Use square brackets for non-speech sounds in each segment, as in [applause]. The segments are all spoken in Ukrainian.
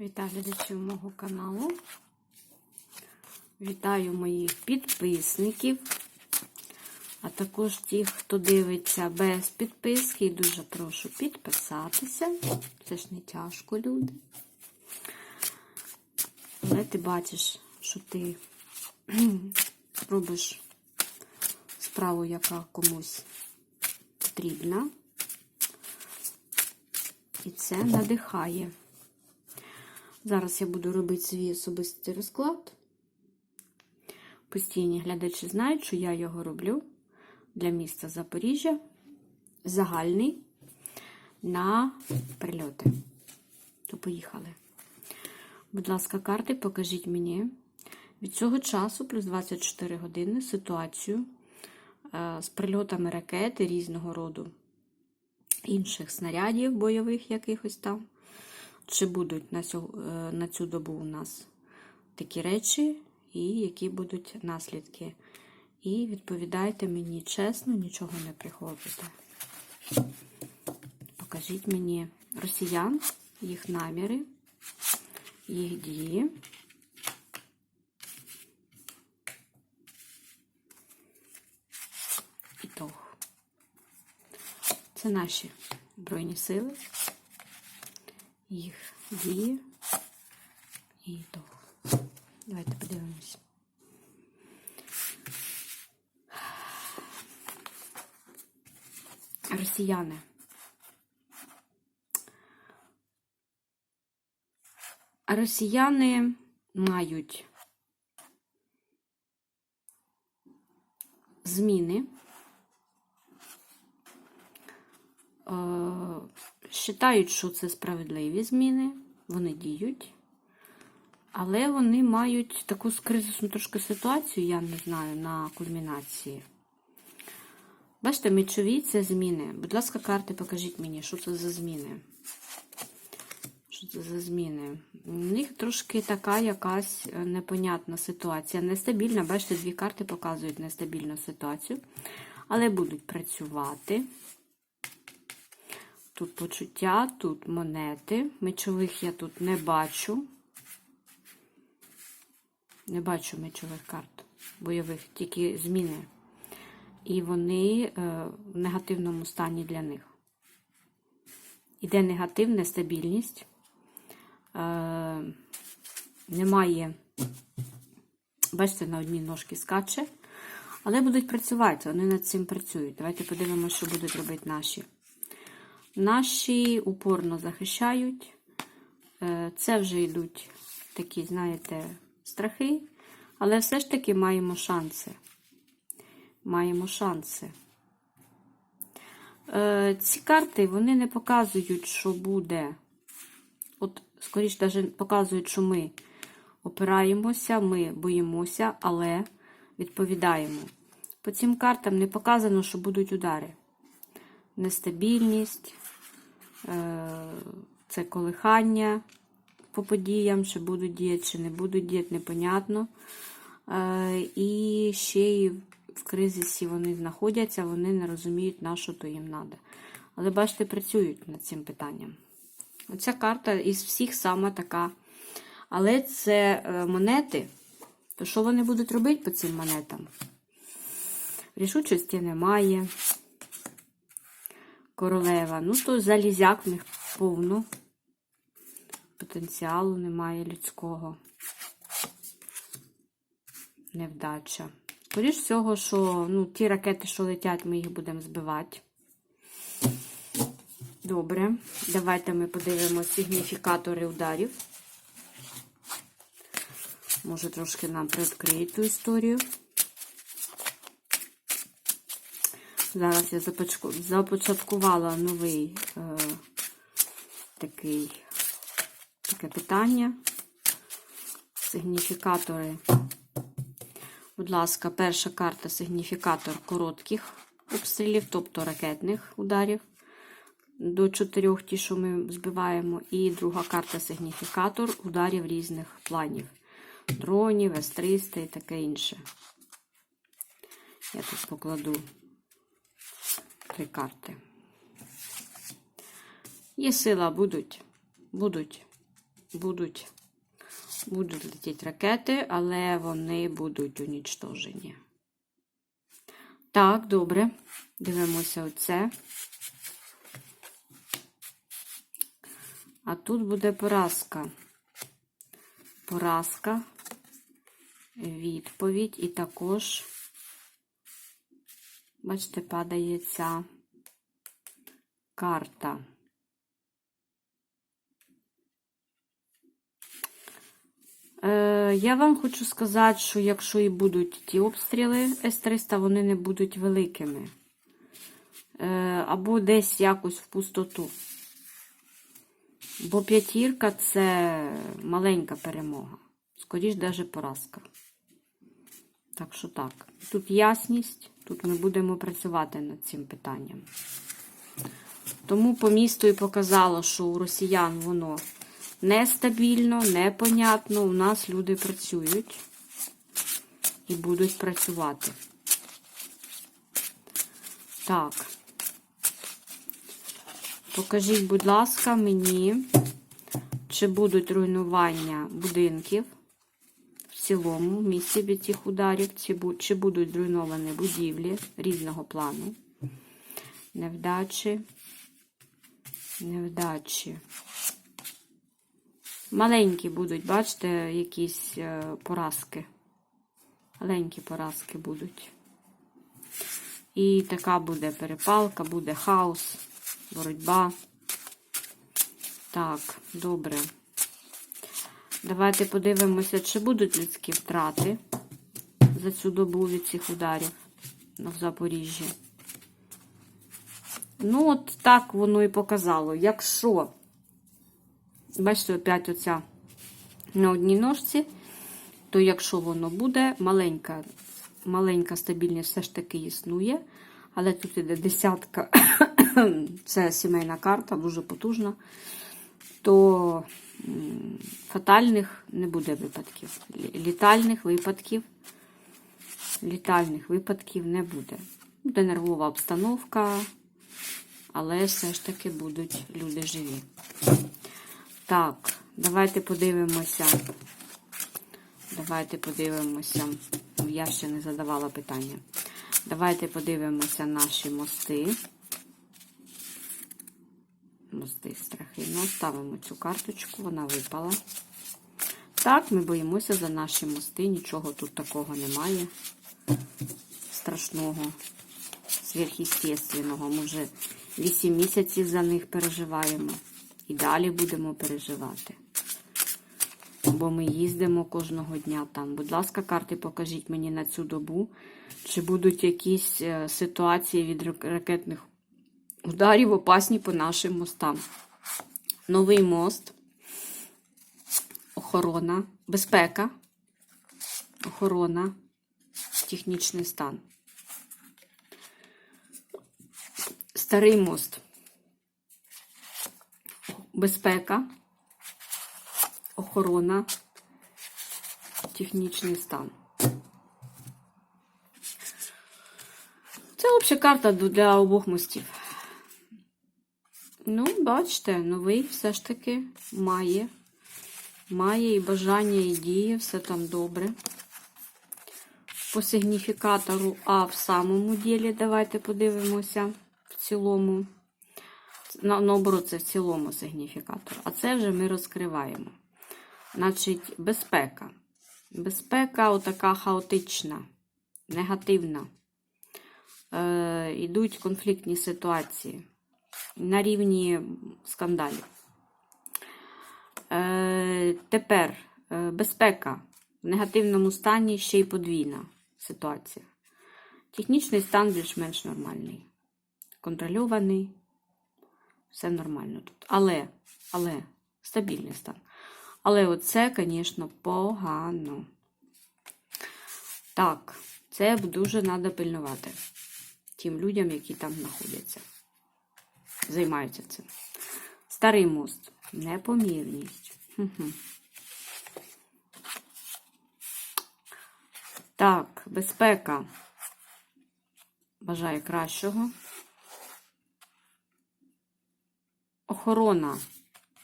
Вітаю глядачів мого каналу. Вітаю моїх підписників, а також тих, хто дивиться без підписки. Дуже прошу підписатися. Це ж не тяжко, люди. Але ти бачиш, що ти [clears throat] робиш справу, яка комусь потрібна. І це надихає. Зараз я буду робити свій особистий розклад. Постійні глядачі знають, що я його роблю для міста Запоріжжя, загальний на прильоти. То поїхали. Будь ласка, карти, покажіть мені від цього часу, плюс 24 години, ситуацію е, з прильотами ракети різного роду, інших снарядів бойових якихось там. Чи будуть на цю, е, на цю добу у нас такі речі, і які будуть наслідки. І відповідайте мені чесно, нічого не приховуйте. Покажіть мені росіян, їх наміри, їх дії. Ітог. Це наші Збройні сили їх дії і того. Давайте подивимось. Росіяни. Росіяни мають зміни. Е, Считають, що це справедливі зміни, вони діють, але вони мають таку кризисну трошки ситуацію, я не знаю, на кульмінації. Бачите, мечові це зміни. Будь ласка, карти, покажіть мені, що це за зміни. Що це за зміни? У них трошки така якась непонятна ситуація. Нестабільна, бачите, дві карти показують нестабільну ситуацію, але будуть працювати. Тут почуття, тут монети. Мечових я тут не бачу. Не бачу мечових карт бойових, тільки зміни. І вони е, в негативному стані для них. Іде негатив, нестабільність. Е, немає, бачите, на одній ножці скаче. Але будуть працювати, вони над цим працюють. Давайте подивимося, що будуть робити наші. Наші упорно захищають. Е, це вже йдуть такі, знаєте, страхи. Але все ж таки маємо шанси. Маємо шанси. Е, ці карти вони не показують, що буде. От, скоріш, навіть показують, що ми опираємося, ми боїмося, але відповідаємо. По цим картам не показано, що будуть удари. Нестабільність, це колихання по подіям, чи будуть діяти, чи не будуть діяти, непонятно. І ще й в кризисі вони знаходяться, вони не розуміють, на що то їм треба. Але, бачите, працюють над цим питанням. Оця карта із всіх сама така. Але це монети. То що вони будуть робити по цим монетам? Рішучості немає королева. Ну, то залізяк в них повно. Потенціалу немає людського. Невдача. Скоріш всього, що ну, ті ракети, що летять, ми їх будемо збивати. Добре. Давайте ми подивимося сигніфікатори ударів. Може, трошки нам приоткриють ту історію. Зараз я започаткувала новий е, такий, таке питання. Сигніфікатори. Будь ласка, перша карта сигніфікатор коротких обстрілів, тобто ракетних ударів. До чотирьох ті, що ми збиваємо. І друга карта сигніфікатор ударів різних планів. Дронів, С-300 і таке інше. Я тут покладу три карти. Є сила, будуть, будуть будуть, будуть летіти ракети, але вони будуть унічтожені. Так, добре. Дивимося оце. А тут буде поразка. Поразка, відповідь, і також, бачите, падає ця карта. Е, Я вам хочу сказати, що якщо і будуть ті обстріли С-300, вони не будуть великими. Е, Або десь якось в пустоту. Бо п'ятірка це маленька перемога. Скоріш даже поразка. Так що так. Тут ясність, тут ми будемо працювати над цим питанням. Тому по місту і показало, що у росіян воно нестабільно, непонятно. У нас люди працюють і будуть працювати. Так. Покажіть, будь ласка, мені, чи будуть руйнування будинків цілому в місці від цих ударів, чи будуть зруйновані будівлі різного плану. Невдачі. Невдачі. Маленькі будуть, бачите, якісь е, поразки. Маленькі поразки будуть. І така буде перепалка, буде хаос, боротьба. Так, добре. Давайте подивимося, чи будуть людські втрати за цю добу від цих ударів на Запоріжжі. Ну, от так воно і показало. Якщо, бачите, опять оця на одній ножці, то якщо воно буде, маленька, маленька стабільність все ж таки існує. Але тут іде десятка, [coughs] це сімейна карта, дуже потужна, то фатальних не буде випадків. Літальних випадків, літальних випадків не буде. Буде нервова обстановка, але все ж таки будуть люди живі. Так, давайте подивимося. Давайте подивимося. Я ще не задавала питання. Давайте подивимося наші мости. Мости страхи. Ну, ставимо цю карточку, вона випала. Так, ми боїмося за наші мости. Нічого тут такого немає. Страшного, сверхъестественного. Ми вже 8 місяців за них переживаємо. І далі будемо переживати. Бо ми їздимо кожного дня там. Будь ласка, карти покажіть мені на цю добу, чи будуть якісь е, ситуації від ракетних ударів опасні по нашим мостам. Новий мост, охорона, безпека, охорона, технічний стан. Старий мост. Безпека, охорона, технічний стан. Це обща карта для обох мостів. Ну, бачите, новий все ж таки має. Має і бажання, і діє, все там добре. По сигніфікатору А в самому ділі, давайте подивимося в цілому. Наоборот, це в цілому сигніфікатор. А це вже ми розкриваємо. Значить, безпека. Безпека отака хаотична, негативна. Е, Ідуть конфліктні ситуації на рівні скандалів. Е, тепер е, безпека в негативному стані ще й подвійна ситуація. Технічний стан більш-менш нормальний. Контрольований. Все нормально тут. Але, але, стабільний стан. Але оце, звісно, погано. Так, це дуже треба пильнувати тим людям, які там знаходяться. Займаються цим. Старий мост. Непомірність. Так, безпека. Бажаю кращого. Охорона.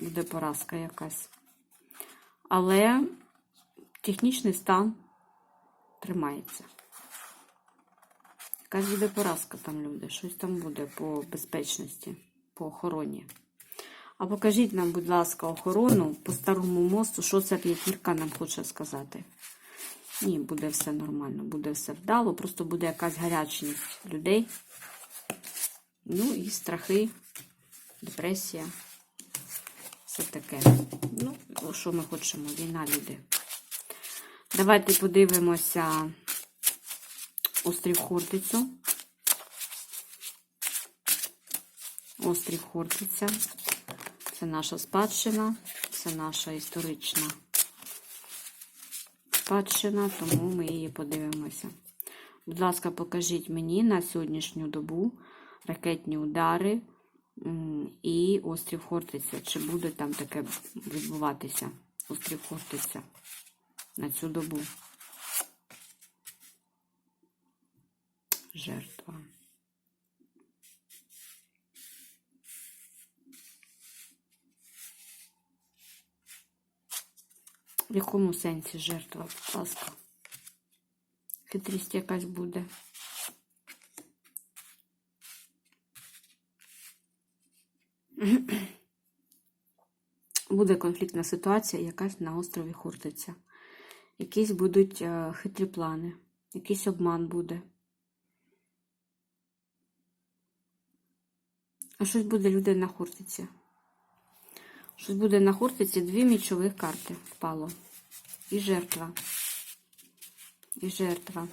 Буде поразка якась. Але технічний стан тримається. Якась буде поразка там, люди. Щось там буде по безпечності, по охороні. А покажіть нам, будь ласка, охорону по старому мосту, що ця п'ятірка нам хоче сказати. Ні, буде все нормально, буде все вдало, просто буде якась гарячність людей. Ну і страхи, депресія. Все таке. Ну, що ми хочемо? Війна, люди. Давайте подивимося острів Хортицю. Острів Хортиця. Це наша спадщина, це наша історична спадщина, тому ми її подивимося. Будь ласка, покажіть мені на сьогоднішню добу ракетні удари і острів Хортиця. Чи буде там таке відбуватися? Острів Хортиця на цю добу. Жертва. В якому сенсі жертва, будь ласка? Хитрість якась буде. [clears throat] Буде конфліктна ситуація якась на острові Хуртиця. Якісь будуть е, хитрі плани, якийсь обман буде. А щось буде люди на Хуртиці. Щось буде на Хуртиці дві мічових карти впало. І жертва. І жертва.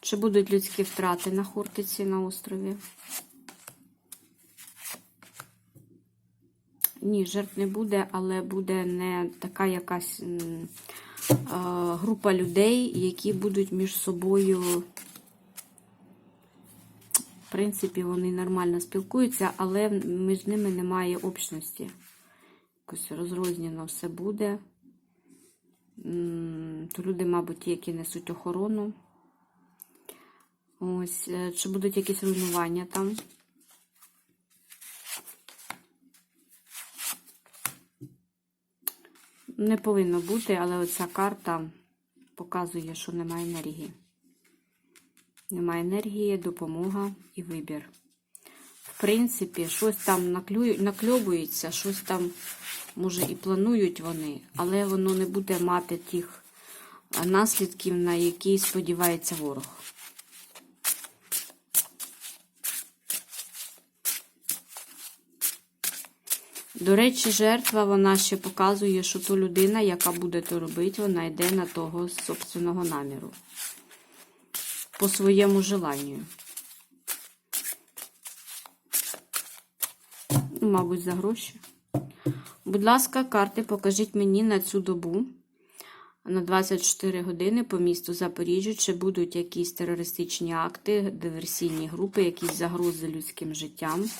Чи будуть людські втрати на Хуртиці на острові? Ні, жертв не буде, але буде не така якась м, група людей, які будуть між собою. Принципі, вони нормально спілкуються, але між ними немає общності. Якось розрознено все буде. То люди, мабуть, які несуть охорону. Ось, е, чи будуть якісь руйнування там? Не повинно бути, але оця карта показує, що немає енергії. Немає енергії, допомога і вибір. В принципі, щось там накльовується, щось там, може, і планують вони, але воно не буде мати тих наслідків, на які сподівається ворог. До речі, жертва вона ще показує, що то людина, яка буде то робити, вона йде на того собственного наміру. По своєму желанню. Ну, Мабуть, за гроші. Будь ласка, карти покажіть мені на цю добу. На 24 години по місту Запоріжжя, чи будуть якісь терористичні акти, диверсійні групи, якісь загрози людським життям,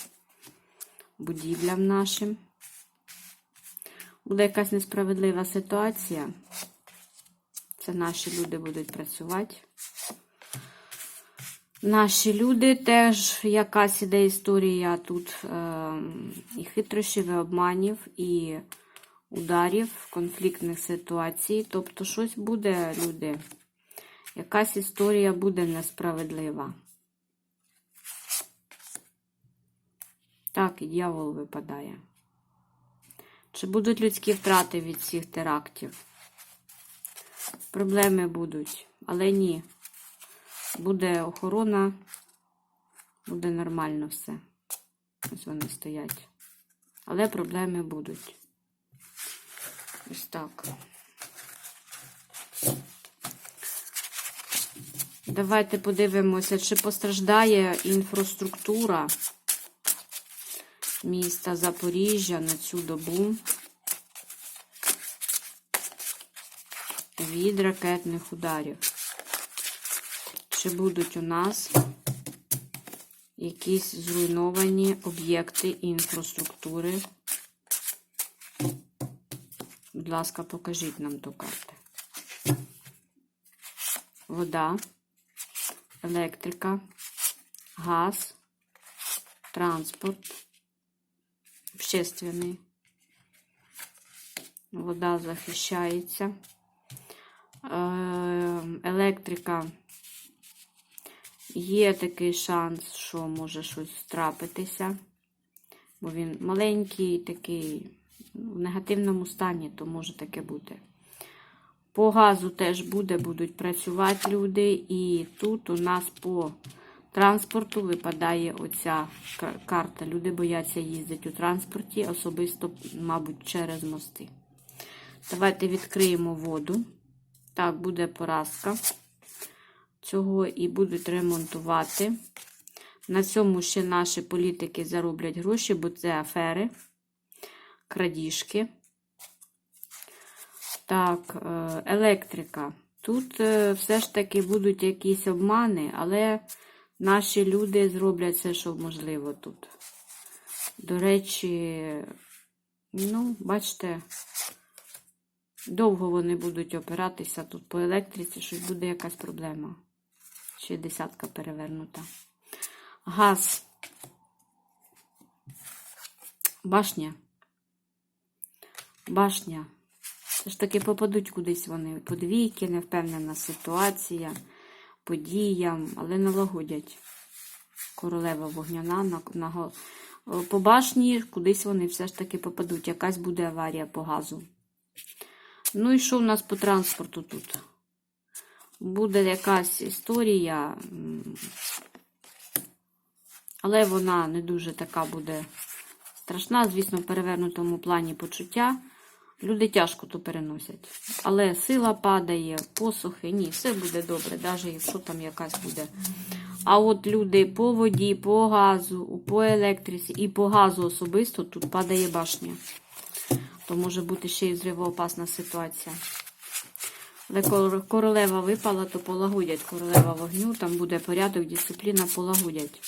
будівлям нашим. Буде якась несправедлива ситуація. Це наші люди будуть працювати. Наші люди теж якась іде історія тут е, і хитрощів, і обманів, і ударів, конфліктних ситуацій. Тобто, щось буде, люди. Якась історія буде несправедлива. Так, і дьявол випадає. Чи будуть людські втрати від цих терактів? Проблеми будуть, але ні. Буде охорона, буде нормально все. Ось вони стоять. Але проблеми будуть. Ось так. Давайте подивимося, чи постраждає інфраструктура міста Запоріжжя на цю добу від ракетних ударів. Чи будуть у нас якісь зруйновані об'єкти і інфраструктури? Будь ласка, покажіть нам ту карту. Вода, електрика, газ, транспорт, общественний, вода захищається. Е, Електрика. Є такий шанс, що може щось трапитися. Бо він маленький, такий в негативному стані, то може таке бути. По газу теж буде, будуть працювати люди. І тут у нас по транспорту випадає оця карта. Люди бояться їздити у транспорті, особисто, мабуть, через мости. Давайте відкриємо воду. Так, буде поразка. Цього і будуть ремонтувати. На цьому ще наші політики зароблять гроші, бо це афери, крадіжки. Так, е, електрика. Тут е, все ж таки будуть якісь обмани, але наші люди зроблять все, що можливо тут. До речі, ну, бачите, довго вони будуть опиратися тут по електриці, щось буде якась проблема. Ще десятка перевернута. Газ. Башня. Башня. Все ж таки попадуть кудись вони. Подвійки, невпевнена ситуація, подіям, але налагодять. Королева вогняна на, на, по башні кудись вони все ж таки попадуть. Якась буде аварія по газу. Ну і що в нас по транспорту тут? Буде якась історія, але вона не дуже така буде страшна. Звісно, в перевернутому плані почуття. Люди тяжко то переносять. Але сила падає, посухи, ні, все буде добре, навіть якщо там якась буде. А от люди по воді, по газу, по електриці і по газу особисто тут падає башня. То може бути ще й зривоопасна ситуація. Але кор- королева випала, то полагодять королева вогню, там буде порядок, дисципліна, полагодять.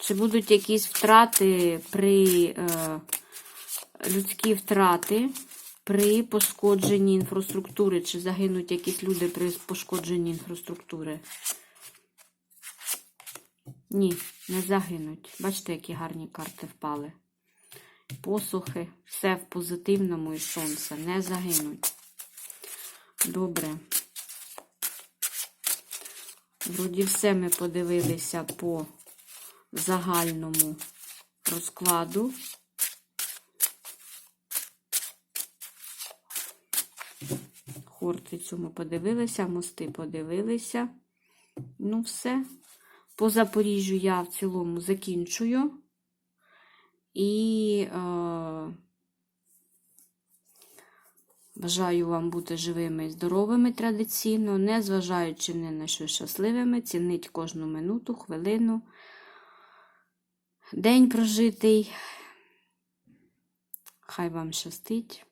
Чи будуть якісь втрати при е, людські втрати при пошкодженні інфраструктури? Чи загинуть якісь люди при пошкодженні інфраструктури? Ні, не загинуть. Бачите, які гарні карти впали. Посухи, все в позитивному і сонце. Не загинуть. Добре. Вроді все ми подивилися по загальному розкладу. Хортицю ми подивилися, мости подивилися. Ну, все. По Запоріжжю я в цілому закінчую. І е, бажаю вам бути живими і здоровими традиційно, не зважаючи ні на що щасливими, цінить кожну минуту, хвилину, день прожитий. Хай вам щастить.